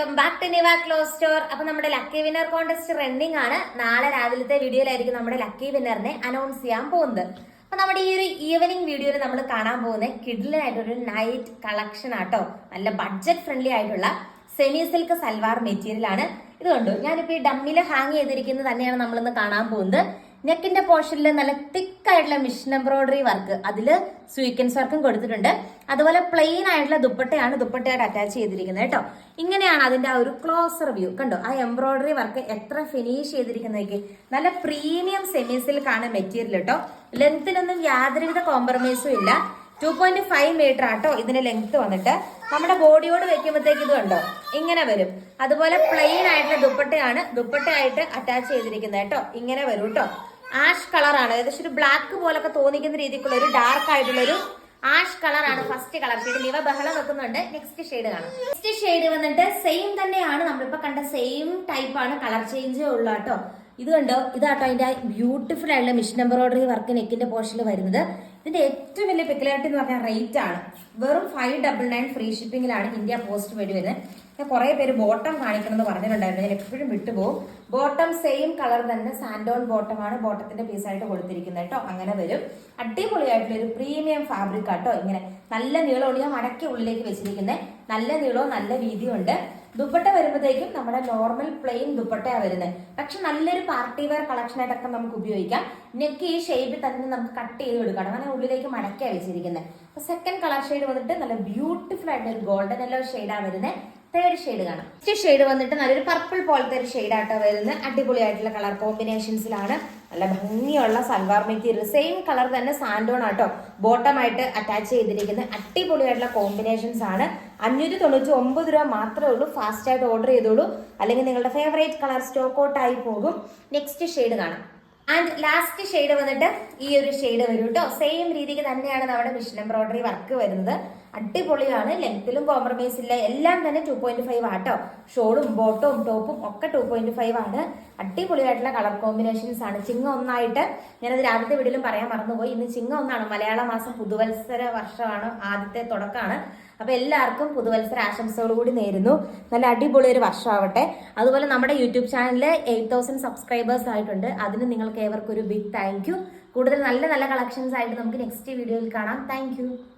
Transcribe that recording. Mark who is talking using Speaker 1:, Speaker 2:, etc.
Speaker 1: Welcome back to Niva clothes store അപ്പൊ നമ്മുടെ lucky winner contest running ആണ്. നാളെ രാവിലത്തെ വീഡിയോയിലായിരിക്കും നമ്മുടെ ലക്കി വിന്നറിനെ അനൗൺസ് ചെയ്യാൻ പോകുന്നത്. അപ്പൊ നമ്മുടെ ഈ ഒരു ഈവനിങ് വീഡിയോയിൽ നമ്മൾ കാണാൻ പോകുന്ന കിഡിലായിട്ടൊരു നൈറ്റ് കളക്ഷൻ ആട്ടോ. നല്ല ബഡ്ജറ്റ് ഫ്രണ്ട്ലി ആയിട്ടുള്ള സെമി സിൽക്ക് സൽവാർ മെറ്റീരിയൽ ആണ്. ഇത് കണ്ടു? ഞാനിപ്പോ ഈ ഡമ്മിൽ ഹാങ് ചെയ്തിരിക്കുന്നത് തന്നെയാണ് നമ്മളിന്ന് കാണാൻ പോകുന്നത്. നെക്കിന്റെ പോർഷനിൽ നല്ല തിക്ക് ആയിട്ടുള്ള മിഷൻ എംബ്രോയിഡറി വർക്ക് അതിൽ സ്വീക്കൻസ് വർക്കും കൊടുത്തിട്ടുണ്ട്. അതുപോലെ പ്ലെയിൻ ആയിട്ടുള്ള ദുപ്പട്ടയാണ് ദുപ്പട്ടയായിട്ട് അറ്റാച്ച് ചെയ്തിരിക്കുന്നത് കേട്ടോ. ഇങ്ങനെയാണ് അതിന്റെ ആ ഒരു ക്ലോസർ വ്യൂ കണ്ടോ? ആ എംബ്രോയിഡറി വർക്ക് എത്ര ഫിനിഷ് ചെയ്തിരിക്കുന്നതൊക്കെ നല്ല പ്രീമിയം സെമി സിൽക്കാണ് മെറ്റീരിയൽ കേട്ടോ ലെങ്ത്തിനൊന്നും യാതൊരുവിധ കോംപ്രമൈസും ഇല്ല. ടു പോയിന്റ് ഫൈവ് മീറ്റർ ആട്ടോ ഇതിന്റെ ലെങ്ത് വന്നിട്ട്. നമ്മുടെ ബോഡിയോട് വെക്കുമ്പോഴത്തേക്ക് ഇത് കണ്ടോ? ഇങ്ങനെ വരും. അതുപോലെ പ്ലെയിൻ ആയിട്ടുള്ള ദുപ്പട്ടയാണ് ദുപ്പട്ടയായിട്ട് അറ്റാച്ച് ചെയ്തിരിക്കുന്നത് കേട്ടോ. ഇങ്ങനെ വരും കേട്ടോ. ആഷ് കളറാണ് ഏകദേശം ഒരു ബ്ലാക്ക് പോലൊക്കെ തോന്നിക്കുന്ന രീതിക്കുള്ള ഒരു ഡാർക്ക് ആയിട്ടുള്ള ഒരു ആഷ് കളറാണ് ഫസ്റ്റ് കളർ ഷെയ്ഡ് ഇവ ബഹളം വെക്കുന്നുണ്ട്. നെക്സ്റ്റ് ഷെയ്ഡ് കാണാം. നെക്സ്റ്റ് ഷെയ്ഡ് വന്നിട്ട് സെയിം തന്നെയാണ്. നമ്മളിപ്പോ കണ്ട സെയിം ടൈപ്പ് ആണ്. കളർ ചേഞ്ച് ഉള്ളു കേട്ടോ. ഇത് കണ്ടോ? ഇതാട്ടോ അതിന്റെ ബ്യൂട്ടിഫുൾ ആയിട്ടുള്ള മിഷൻ എംബ്രോയിഡറി വർക്ക് നെക്കിന്റെ പോർഷനിൽ വരുന്നത്. ഇതിന്റെ ഏറ്റവും വലിയ പെക്കുലാരിറ്റി എന്ന് പറഞ്ഞാൽ റേറ്റ് ആണ്. വെറും ഫൈവ് ഡബിൾ നയൻ ഫ്രീ ഷിപ്പിംഗിലാണ് ഇന്ത്യ പോസ്റ്റ് വഴി വരുന്നത്. ഞാൻ കുറെ പേര് ബോട്ടം കാണിക്കണമെന്ന് പറഞ്ഞിട്ടുണ്ടായിരുന്നു. ഞാൻ എപ്പോഴും വിട്ടുപോകും. ബോട്ടം സെയിം കളർ തന്നെ സാൻഡോൺ ബോട്ടമാണ് ബോട്ടത്തിന്റെ പീസായിട്ട് കൊടുത്തിരിക്കുന്നത് കേട്ടോ. അങ്ങനെ വരും. അടിപൊളിയായിട്ടുള്ള ഒരു പ്രീമിയം ഫാബ്രിക് ആട്ടോ ഇങ്ങനെ നല്ല നീളമുള്ള ഞാൻ മടക്കി ഉള്ളിലേക്ക് വെച്ചിരിക്കുന്നത് നല്ല നീളവും നല്ല വീതിയും ഉണ്ട്. ദുപ്പട്ട വരുമ്പോഴത്തേക്കും നമ്മുടെ നോർമൽ പ്ലെയിൻ ദുപ്പട്ടയാണ് വരുന്നത് പക്ഷെ നല്ലൊരു പാർട്ടി വെയർ കളക്ഷൻ ആയിട്ടൊക്കെ നമുക്ക് ഉപയോഗിക്കാം. നെക്ക് ഈ ഷേപ്പിൽ തന്നെ നമുക്ക് കട്ട് ചെയ്ത് കൊടുക്കണം അങ്ങനെ ഉള്ളിലേക്ക് മടക്കി വെച്ചിരിക്കുന്നത് അപ്പൊ സെക്കൻഡ് കളർ ഷെയ്ഡ് വന്നിട്ട് നല്ല ബ്യൂട്ടിഫുൾ ആയിട്ട് ഒരു ഗോൾഡൻ എല്ലോ ഷെയ്ഡാണ് വരുന്നത് തേർഡ് ഷെയ്ഡ് കാണാം. ഫസ്റ്റ് ഷെയ്ഡ് വന്നിട്ട് നല്ലൊരു പർപ്പിൾ പോലത്തെ ഒരു ഷെയ്ഡാട്ടോ വരുന്നത് അടിപൊളിയായിട്ടുള്ള കളർ കോമ്പിനേഷൻസിലാണ് നല്ല ഭംഗിയുള്ള സൽവാർ മെറ്റീരിയൽ. സെയിം കളർ തന്നെ സാൻഡോൺ ആട്ടോ. ബോട്ടമായിട്ട് അറ്റാച്ച് ചെയ്തിരിക്കുന്ന അടിപൊളിയായിട്ടുള്ള കോമ്പിനേഷൻസ് ആണ്. അഞ്ഞൂറ്റി തൊണ്ണൂറ്റി ഒമ്പത് രൂപ മാത്രമേ ഉള്ളൂ. ഫാസ്റ്റ് ആയിട്ട് ഓർഡർ ചെയ്തോളൂ. അല്ലെങ്കിൽ നിങ്ങളുടെ ഫേവറേറ്റ് കളർ സ്റ്റോക്ക് ഔട്ട് ആയി പോകും. നെക്സ്റ്റ് ഷെയ്ഡ് കാണാം. ആൻഡ് ലാസ്റ്റ് ഷെയ്ഡ് വന്നിട്ട് ഈ ഒരു ഷെയ്ഡ് വരും കേട്ടോ സെയിം രീതിക്ക് തന്നെയാണ് നമ്മുടെ മിഷൻ എംബ്രോയിഡറി വർക്ക് വരുന്നത്. അടിപൊളിയാണ്. ലെങ്ത്തിലും കോംപ്രമൈസ് ഇല്ല. എല്ലാം തന്നെ ടു പോയിന്റ് ഫൈവ് ആട്ടോ ഷോളും ബോട്ടവും ടോപ്പും ഒക്കെ ടു പോയിന്റ് ഫൈവ് ആണ്. അടിപൊളിയായിട്ടുള്ള കളർ കോമ്പിനേഷൻസ് ആണ്. ചിങ്ങ ഒന്നായിട്ട് ഞാനത് രാവിലത്തെ വീട്ടിലും പറയാൻ മറന്നുപോയി. ഇന്ന് ചിങ്ങ ഒന്നാണ്. മലയാള മാസം പുതുവത്സര വർഷമാണ്. ആദ്യത്തെ തുടക്കമാണ്. അപ്പൊ എല്ലാവർക്കും പുതുവത്സര ആശംസകൾ കൂടി നേരുന്നു. നല്ല അടിപൊളി ഒരു വർഷമാവട്ടെ. അതുപോലെ നമ്മുടെ യൂട്യൂബ് ചാനലിൽ എയ്റ്റ് തൗസൻഡ് സബ്സ്ക്രൈബേഴ്സ് ആയിട്ടുണ്ട്. അതിന് നിങ്ങൾക്ക് ഏവർക്കും ഒരു ബിഗ് താങ്ക് യു കൂടുതൽ നല്ല നല്ല കളക്ഷൻസ് ആയിട്ട് നമുക്ക് നെക്സ്റ്റ് വീഡിയോയിൽ കാണാം. താങ്ക്